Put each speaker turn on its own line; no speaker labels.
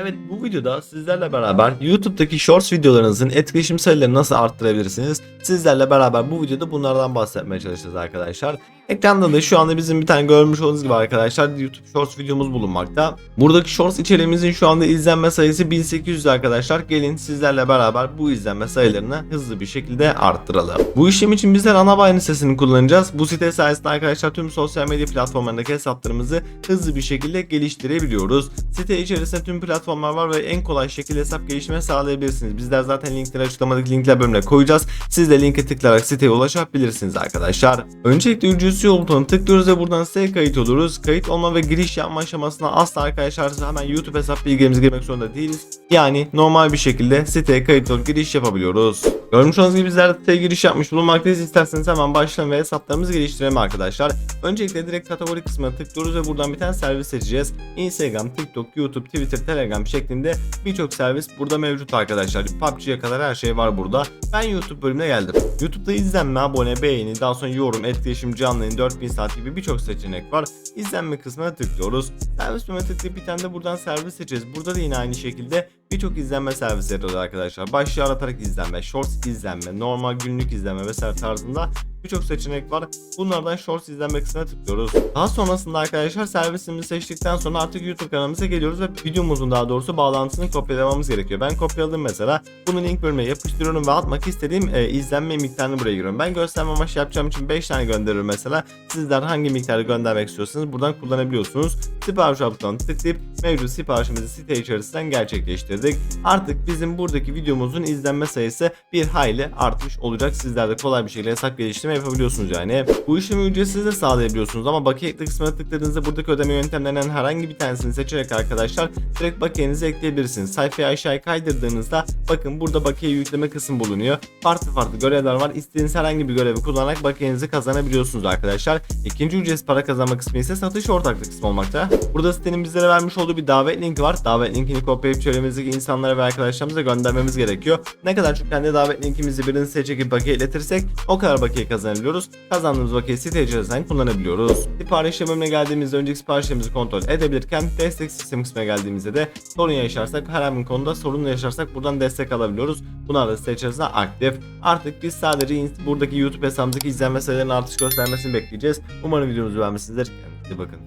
Evet bu videoda sizlerle beraber YouTube'daki Shorts videolarınızın etkileşim sayılarını nasıl arttırabilirsiniz? Sizlerle beraber bu videoda bunlardan bahsetmeye çalışacağız arkadaşlar. Ekranda da şu anda bizim bir tane görmüş olduğunuz gibi arkadaşlar YouTube Shorts videomuz bulunmakta. Buradaki Shorts içeriğimizin şu anda izlenme sayısı 1800 arkadaşlar. Gelin sizlerle beraber bu izlenme sayılarını hızlı bir şekilde arttıralım. Bu işlem için bizler ana bayani sitesini kullanacağız. Bu site sayesinde arkadaşlar tüm sosyal medya platformlarındaki hesaplarımızı hızlı bir şekilde geliştirebiliyoruz. Site içerisinde tüm platformlar var ve en kolay şekilde hesap geliştirme sağlayabilirsiniz. Bizler zaten linkleri açıklamadaki linkler bölümüne koyacağız. Siz de linke tıklayarak siteye ulaşabilirsiniz arkadaşlar. Öncelikle ücretsiz yol butonuna tıklıyoruz ve buradan siteye kayıt oluruz. Kayıt olma ve giriş yapma aşamasına asla arkadaşlar hemen YouTube hesap bilgilerimizi girmek zorunda değiliz. Yani normal bir şekilde siteye kayıt olup giriş yapabiliyoruz. Görmüş olduğunuz gibi bizler de giriş yapmış bulunmaktayız. İsterseniz hemen başlayalım ve hesaplarımızı geliştirelim arkadaşlar. Öncelikle direkt kategori kısmına tıklıyoruz ve buradan bir tane servis seçeceğiz. Instagram, TikTok, YouTube, Twitter, Telegram şeklinde birçok servis burada mevcut arkadaşlar. PUBG'ye kadar her şey var burada. Ben YouTube bölümüne geldim. YouTube'da izlenme, abone, beğeni, daha sonra yorum, etkileşim, canlı yayın, 4000 saat gibi birçok seçenek var. İzlenme kısmına tıklıyoruz. Servis bölümüne tıklayıp bir tane de buradan servis seçeceğiz. Burada da yine aynı şekilde birçok izlenme servisleri oluyor arkadaşlar. Başlığı aratarak izlenme, shorts izlenme, normal günlük izlenme vesaire tarzında birçok seçenek var. Bunlardan shorts izlenme kısmına tıklıyoruz. Daha sonrasında arkadaşlar servisimizi seçtikten sonra artık YouTube kanalımıza geliyoruz ve videomuzun daha doğrusu bağlantısını kopyalamamız gerekiyor. Ben kopyaladım mesela. Bunu link bölümüne yapıştırıyorum ve atmak istediğim e, izlenme miktarını buraya giriyorum. Ben gösterme amaçlı yapacağım için 5 tane gönderiyorum mesela. Sizler hangi miktarı göndermek istiyorsanız buradan kullanabiliyorsunuz. Sipariş butonuna tıklayıp mevcut siparişimizi site içerisinden gerçekleştirdik. Artık bizim buradaki videomuzun izlenme sayısı bir hayli artmış olacak. Sizler de kolay bir şekilde hesap geliştirme yapabiliyorsunuz yani. Bu işlemi ücretsiz de sağlayabiliyorsunuz ama bakiye ekle kısmına tıkladığınızda buradaki ödeme yöntemlerinden herhangi bir tanesini seçerek arkadaşlar direkt bakiyenizi ekleyebilirsiniz. Sayfayı aşağıya kaydırdığınızda bakın burada bakiye yükleme kısmı bulunuyor. Farklı farklı görevler var. İstediğiniz herhangi bir görevi kullanarak bakiyenizi kazanabiliyorsunuz arkadaşlar. İkinci ücretsiz para kazanma kısmı ise satış ortaklık kısmı olmakta. Burada sitenin bizlere vermiş olduğu bir davet linki var. Davet linkini kopyalayıp çevremizdeki insanlara ve arkadaşlarımıza göndermemiz gerekiyor. Ne kadar çok kendi davet linkimizi birini seçecek bakiye iletirsek o kadar bakiye kazanabiliyoruz. Kazandığımız bakiye site içerisinden kullanabiliyoruz. Sipariş bölümüne geldiğimizde önceki siparişlerimizi kontrol edebilirken destek sistemi kısmına geldiğimizde de sorun yaşarsak herhangi bir konuda sorun yaşarsak buradan destek alabiliyoruz. Bunlar da site içerisinde aktif. Artık biz sadece buradaki YouTube hesabımızdaki izlenme sayılarının artış göstermesini bekleyeceğiz. Umarım videomuzu beğenmişsinizdir. Kendinize bakın.